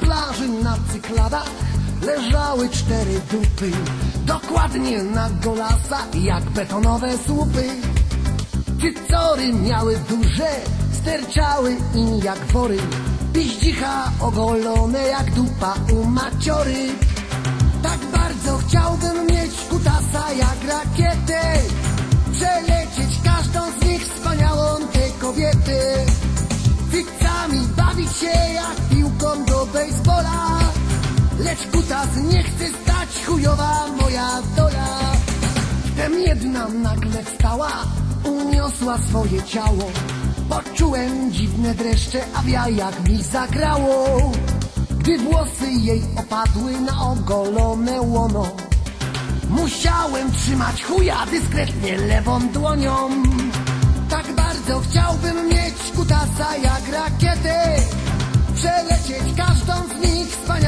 plaży na cykladach leżały cztery dupy. Dokładnie na golasa, jak betonowe słupy. Cycory miały duże, sterczały im jak wory. Piździcha ogolone jak dupa u maciory. Tak bardzo chciałbym mieć kutasa jak rakietę. Lecz kutas nie chce stać chujowa moja dola. Wtem jedna nagle wstała, uniosła swoje ciało. Poczułem dziwne dreszcze, a w jajach mi zagrało. Gdy włosy jej opadły na ogolone łono. Musiałem trzymać chuja dyskretnie lewą dłonią. Tak bardzo chciałbym mieć kutasa jak rakietę. Przelecieć każdą z nich wspaniałą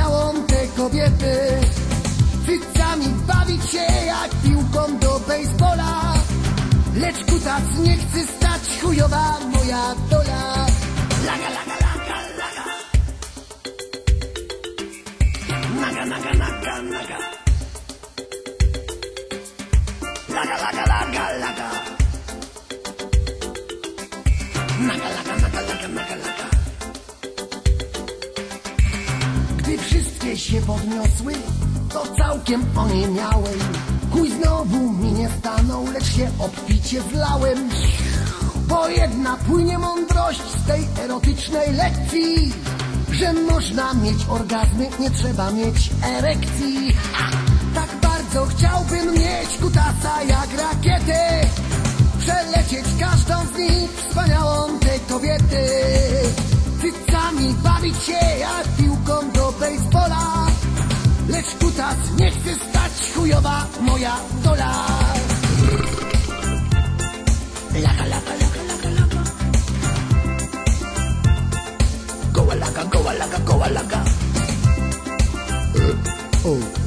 Lecz kutas nie chce stać chujowa moja dola. Laga, laga, laga, laga. Naga, naga, naga, naga. Laga, laga, laga, laga. Naga, laga, naga, laga, naga, laga. Gdy wszystkie się podniosły, to całkiem oniemiałem. Chuj znowu mi nie stanął, lecz się obficie zlałem. Bo jedna płynie mądrość z tej erotycznej lekcji, że można mieć orgazmy, nie trzeba mieć erekcji. Tak bardzo chciałbym mieć kutasa jak rakietę, przelecieć każdą z nich chujowa moja dola. Laka, laka, laka, laka, laka. Goła laka, goła laka, goła laka. Uh, oh.